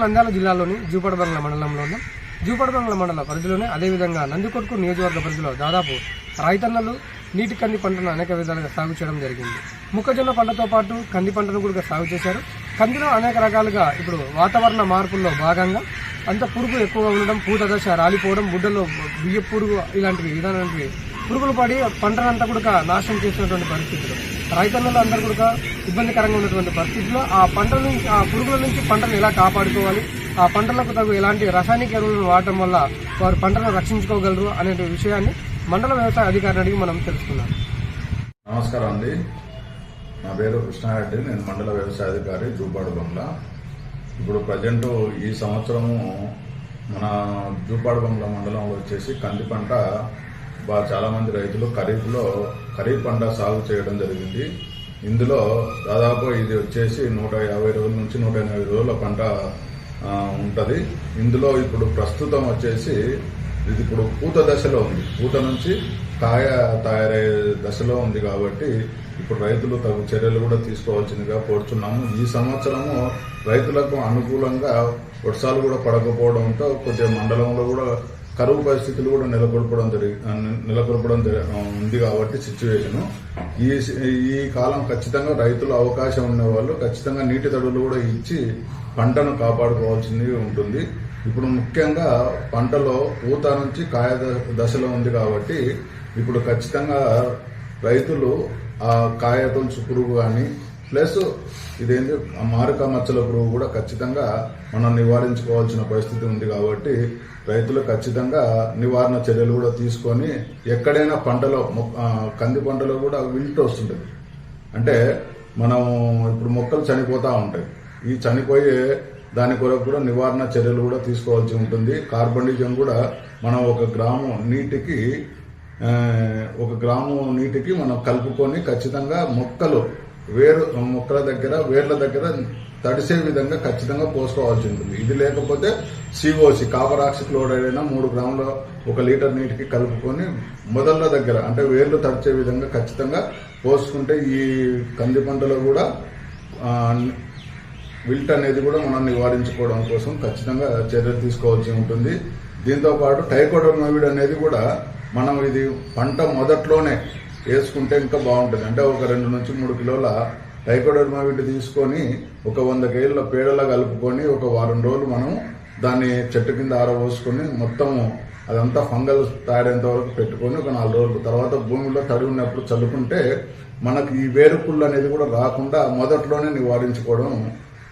ప్రస్తుతం నంద్యాల జిల్లాలోని జూపడబంగ్ల మండలంలో ఉన్నాం. జూపడబంగ్ల మండల పరిధిలోనే అదేవిధంగా నందికొట్కు నియోజకవర్గ పరిధిలో దాదాపు రైతన్నలు నీటి కంది పంటను అనేక విధాలుగా సాగు చేయడం జరిగింది. మొక్కజొన్న పంటతో పాటు కంది పంటను కూడా సాగు చేశారు. కందిలో అనేక రకాలుగా ఇప్పుడు వాతావరణ మార్పుల్లో భాగంగా అంత పురుగు ఎక్కువగా ఉండడం పూత దశ రాలిపోవడం బుడ్డలో బియ్య పురుగు ఇలాంటివి ఇలాంటివి పురుగులు పడి పంటనంతా కూడా నాశనం చేసినటువంటి పరిస్థితులు. రైతన్నలు అందరూ కూడా ఇబ్బందికరంగా ఉన్నటువంటి పరిస్థితుల్లో ఆ పంటల నుంచి ఆ పురుగుల నుంచి పంటను ఎలా కాపాడుకోవాలి? ఆ పంటలకు తగు ఎలాంటి రసాయనిక ఎరువులను వాడటం వల్ల వారు పంటను రక్షించుకోగలరు అనే విషయాన్ని మండల వ్యవసాయ అధికారిని అడిగి మనం తెలుసుకున్నాం నమస్కారం అండి. నా పేరు కృష్ణారెడ్డి. నేను మండల వ్యవసాయ అధికారి జూపాడు బంగ్లా ఇప్పుడు ప్రజెంట్ ఈ సంవత్సరము మన జూపాడు బంగ్లా మండలంలో వచ్చేసి కంది పంట చాలామంది చాలా మంది రైతులు ఖరీఫ్లో ఖరీఫ్ పంట సాగు చేయడం జరిగింది. ఇందులో దాదాపు ఇది వచ్చేసి నూట యాభై రోజుల నుంచి నూట ఎనభై రోజుల పంట ఉంటుంది ఉంటది. ఇందులో ఇప్పుడు ప్రస్తుతం వచ్చేసి ఇది ఇప్పుడు పూత దశలో ఉంది. పూత నుంచి కాయ తయారయ్యే దశలో ఉంది కాబట్టి ఇప్పుడు రైతులు తగు చర్యలు కూడా తీసుకోవాల్సిందిగా కోరుచున్నాము. ఈ సంవత్సరము రైతులకు అనుకూలంగా వర్షాలు కూడా పడకపోవడంతో కొద్దిగా మండలంలో కూడా కరువు పరిస్థితులు కూడా నెలకొల్పడం జరిగి నెలకొల్పడం జరి- ఉంది కాబట్టి సిచ్యువేషన్ ఈ ఈ కాలం ఖచ్చితంగా రైతులు అవకాశం ఉన్న వాళ్ళు ఖచ్చితంగా నీటి తడులు కూడా ఇచ్చి పంటను కాపాడుకోవాల్సింది ఉంటుంది. ఇప్పుడు ముఖ్యంగా పంటలో పూత నుంచి కాయ దశలో ఉంది కాబట్టి ఇప్పుడు ఖచ్చితంగా రైతులు ఆ కాయ తొలుచు పురుగు కానీ ప్లస్ ఇదేంటి ఆ మారక మచ్చల పురుగు కూడా ఖచ్చితంగా మనం నివారించుకోవాల్సిన పరిస్థితి ఉంది కాబట్టి రైతులు ఖచ్చితంగా నివారణ చర్యలు కూడా తీసుకొని ఎక్కడైనా పంటలో మొ- కంది పంటలో కూడా విల్ట్ వస్తుంటుంది. అంటే మనం ఇప్పుడు మొక్కలు చనిపోతూ ఉంటాయి. ఈ చనిపోయే దాని కొరకు కూడా నివారణ చర్యలు కూడా తీసుకోవాల్సి ఉంటుంది. కార్బనిజం కూడా మనం ఒక గ్రాము నీటికి ఒక గ్రాము నీటికి మనం కలుపుకొని ఖచ్చితంగా మొక్కలు వేరు మొక్కల దగ్గర వేర్ల దగ్గర తడిసే విధంగా ఖచ్చితంగా పోసుకోవాల్సి ఉంటుంది. ఇది లేకపోతే సిఓసి కాపర్ ఆక్సిక్లోరైడ్ అయినా మూడు గ్రాముల ఒక లీటర్ నీటికి కలుపుకొని మొదళ్ళ దగ్గర అంటే వేర్లు తడిచే విధంగా ఖచ్చితంగా పోసుకుంటే ఈ కంది పంటలో కూడా విల్ట్ అనేది కూడా మనం నివారించుకోవడం కోసం ఖచ్చితంగా చర్యలు తీసుకోవాల్సి ఉంటుంది. దీంతో పాటు అనేది కూడా మనం ఇది పంట మొదట్లోనే వేసుకుంటే ఇంకా బాగుంటుంది. అంటే ఒక రెండు నుంచి మూడు కిలోల టైకోడర్మోవిడ్ తీసుకొని ఒక వంద కేళ్ళ పేడలా కలుపుకొని ఒక వారం రోజులు మనం దాన్ని చెట్టు కింద ఆరబోసుకొని మొత్తము అదంతా ఫంగల్ తయారైనంత వరకు పెట్టుకొని ఒక నాలుగు రోజులు తర్వాత భూమిలో తడి ఉన్నప్పుడు చల్లుకుంటే మనకు ఈ వేరుకుళ్ళు అనేది కూడా రాకుండా మొదట్లోనే నివారించుకోవడం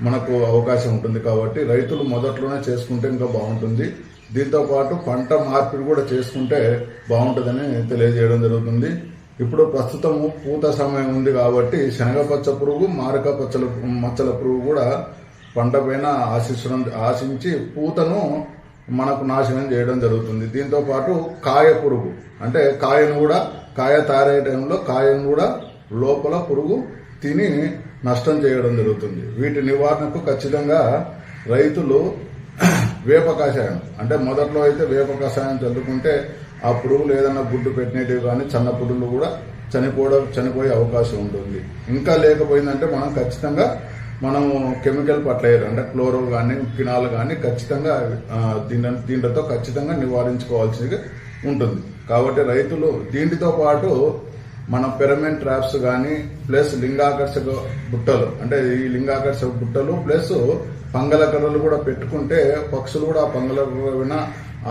మనకు అవకాశం ఉంటుంది. కాబట్టి రైతులు మొదట్లోనే చేసుకుంటే ఇంకా బాగుంటుంది. దీంతో పాటు పంట మార్పిడి కూడా చేసుకుంటే బాగుంటుందని తెలియజేయడం జరుగుతుంది. ఇప్పుడు ప్రస్తుతము పూత సమయం ఉంది కాబట్టి శనగ పచ్చ పురుగు మారక పచ్చల మచ్చల పురుగు కూడా పంట పైన ఆశించడం ఆశించి పూతను మనకు నాశనం చేయడం జరుగుతుంది. దీంతో పాటు కాయ పురుగు అంటే కాయను కూడా కాయ తయారయ్యే టైంలో కాయను కూడా లోపల పురుగు తిని నష్టం చేయడం జరుగుతుంది. వీటి నివారణకు ఖచ్చితంగా రైతులు వేప కషాయం అంటే మొదట్లో అయితే వేప కషాయం చల్లుకుంటే ఆ పురుగులు ఏదైనా గుడ్డు పెట్టినవి కానీ చిన్న పురుగులు కూడా చనిపోవడం చనిపోయే అవకాశం ఉంటుంది. ఇంకా లేకపోయిందంటే మనం ఖచ్చితంగా మనము కెమికల్ ఫర్టిలైజర్ అంటే క్లోరో కానీ ఫినాల్ కానీ ఖచ్చితంగా దీని దీంట్లో ఖచ్చితంగా నివారించుకోవాల్సింది ఉంటుంది. కాబట్టి రైతులు దీంటితో పాటు మనం పిరమిడ్ ట్రాప్స్ కానీ ప్లస్ లింగాకర్షక బుట్టలు అంటే ఈ లింగాకర్షక బుట్టలు ప్లస్ పంగల కర్రలు కూడా పెట్టుకుంటే పక్షులు కూడా ఆ పంగల కర్రన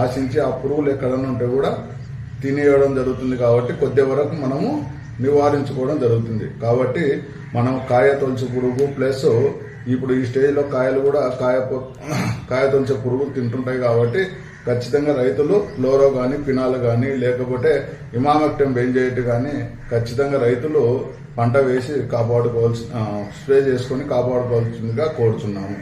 ఆశించి ఆ పురుగులు ఎక్కడన్నా ఉంటే కూడా తినేయడం జరుగుతుంది కాబట్టి కొద్ది వరకు మనము నివారించుకోవడం జరుగుతుంది. కాబట్టి మనం కాయ తొలచు పురుగు ప్లస్ ఇప్పుడు ఈ స్టేజ్లో కాయలు కూడా కాయ కాయ తొలచే పురుగులు తింటుంటాయి కాబట్టి ఖచ్చితంగా రైతులు ఫ్లోరో కానీ ఫినాల్ కానీ లేకపోతే ఇమామెక్టం బెంజేట్ కానీ ఖచ్చితంగా రైతులు పంట వేసి కాపాడుకోవాల్సి స్ప్రే చేసుకొని కాపాడుకోవాల్సిందిగా కోరుచున్నాము.